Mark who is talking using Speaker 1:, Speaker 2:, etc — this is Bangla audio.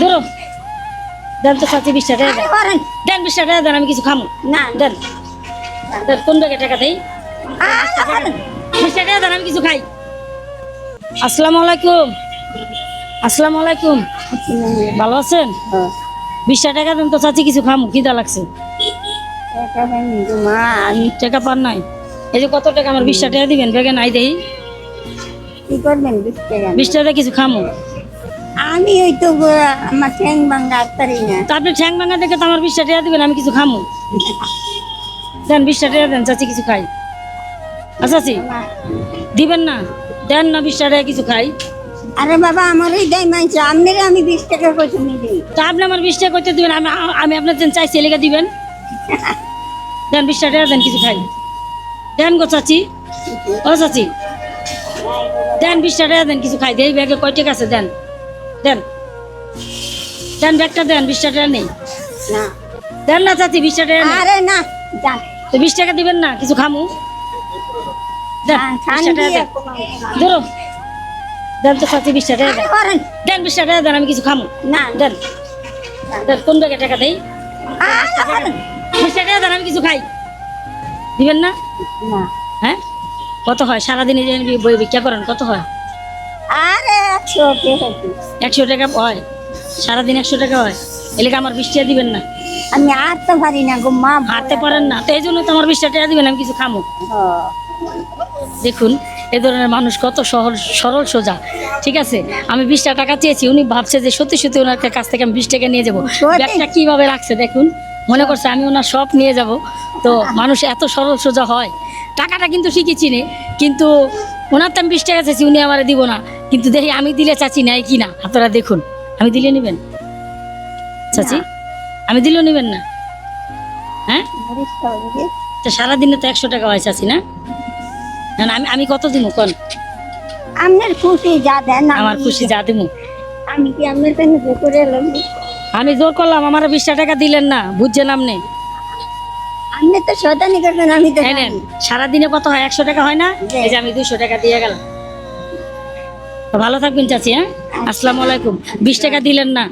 Speaker 1: ধরো দেন তো চাচি বিশ টাকা দেন। বিশ টাকা দেন আমি কিছু খামো।
Speaker 2: না
Speaker 1: দেন। দেন কোন ব্যাগে টাকা দেই? বিশ টাকা দেন আমি কিছু খাই। আসসালামু আলাইকুম। আসসালামু আলাইকুম। ভালো আছেন? বিশ টাকা দেন তো চাচি কিছু খামো খিদা লাগছে। টাকা পান নাই। এই যে কত টাকা আমার বিশ টাকা দিবেন ব্যাগে নাই দেই।
Speaker 2: কি করবেন বিশ টাকা?
Speaker 1: বিশ টাকা কিছু খামো।
Speaker 2: আমি ওই তো আমার ঠ্যাং ভাঙ্গা পারি না
Speaker 1: তা আপনি ঠ্যাং ভাঙা দেখে তো আমার বিশ টাকা দিবেন আমি কিছু খামো? দেন বিশ টাকা দেন চাচি কিছু খাই। আচ্ছা চাচি দিবেন না? দেন না বিশ টাকা কিছু খাই।
Speaker 2: আরে বাবা আমার ওই দেয় মানছে আপনারা আমি বিশ টাকা করে তুমি দিই
Speaker 1: তা আপনি আমার বিশ টাকা করতে দিবেন আমি আমি আপনার দেন চাইছি লেগে দিবেন। দেন বিশ টাকা দেন কিছু খাই। দেন গো চাচি। ও চাচি। দেন বিশ টাকা দেন কিছু খাই দেই ব্যাগে কয় টাকা আছে দেন। দেন। দেন ব্যাগটা দেন বিশ টাকা নেই।
Speaker 2: না।
Speaker 1: দেন না চাচি বিশ টাকা
Speaker 2: আরে না যান।
Speaker 1: তো বিশ টাকা দিবেন না কিছু খামু? দেন টাকা
Speaker 2: দিয়ে।
Speaker 1: ধরো। দেন তো চাচি বিশ টাকা
Speaker 2: আর
Speaker 1: দেন দেন বিশ টাকা দেন আমি কিছু খামু।
Speaker 2: না।
Speaker 1: দেন। দেন কোন ব্যাগে টাকা দেই? বিশ টাকা দেন আমি কিছু খাই। দিবেন না? হ্যাঁ? কত হয়? সারাদিনে বই ভিক্ষা করেন কত হয়?
Speaker 2: একশো টাকা
Speaker 1: একশো টাকা হয়। সারাদিন একশো টাকা হয়। এলাকা আমার বিশ টাকা দিবেন না।
Speaker 2: আমি আর তো পারি না গো মা
Speaker 1: হাঁটতে পারেন না। তো এই জন্য তো আমার বিশ টাকা দিবেন আমি কিছু খামো। দেখুন এ ধরনের মানুষ কত সহল সরল সোজা। ঠিক আছে? আমি বিশটা টাকা চেয়েছি উনি ভাবছে যে সত্যি সত্যি ওনার কাছ থেকে আমি বিশ টাকা নিয়ে যাব? ব্যাগটা কীভাবে রাখছে দেখুন। মনে করছে আমি ওনার সব নিয়ে যাব। তো মানুষ এত সরল সোজা হয়। টাকাটা কিন্তু ঠিকই চিনে কিন্তু ওনার তো আমি বিশ টাকা চেয়েছি উনি আমার দিব না। কিন্তু দেখি আমি দিলে চাচি নেয় কি না? আপনারা দেখুন। আমি দিলে নেবেন? চাচি? আমি দিলেও নেবেন না? হ্যাঁ? তো সারাদিনে তো একশো টাকা হয় চাচি না? আমি আমি কত দিব কোন?
Speaker 2: আপনার খুশি যা দেন আমি-
Speaker 1: আমার খুশি যা দিব
Speaker 2: আমি কি আপনার কাছে জোর করে এলাম?
Speaker 1: আমি জোর করলাম আমার বিশটা টাকা দিলেন না বুঝছেন আপনি?
Speaker 2: আপনি তো শয়তানি করবেন আমি তো
Speaker 1: সারাদিনে কত হয়? একশো টাকা হয় না? এই যে আমি দুইশো টাকা দিয়ে গেলাম। ভালো থাকবেন চাচি হ্যাঁ? আসসালামু আলাইকুম। বিশ টাকা দিলেন না।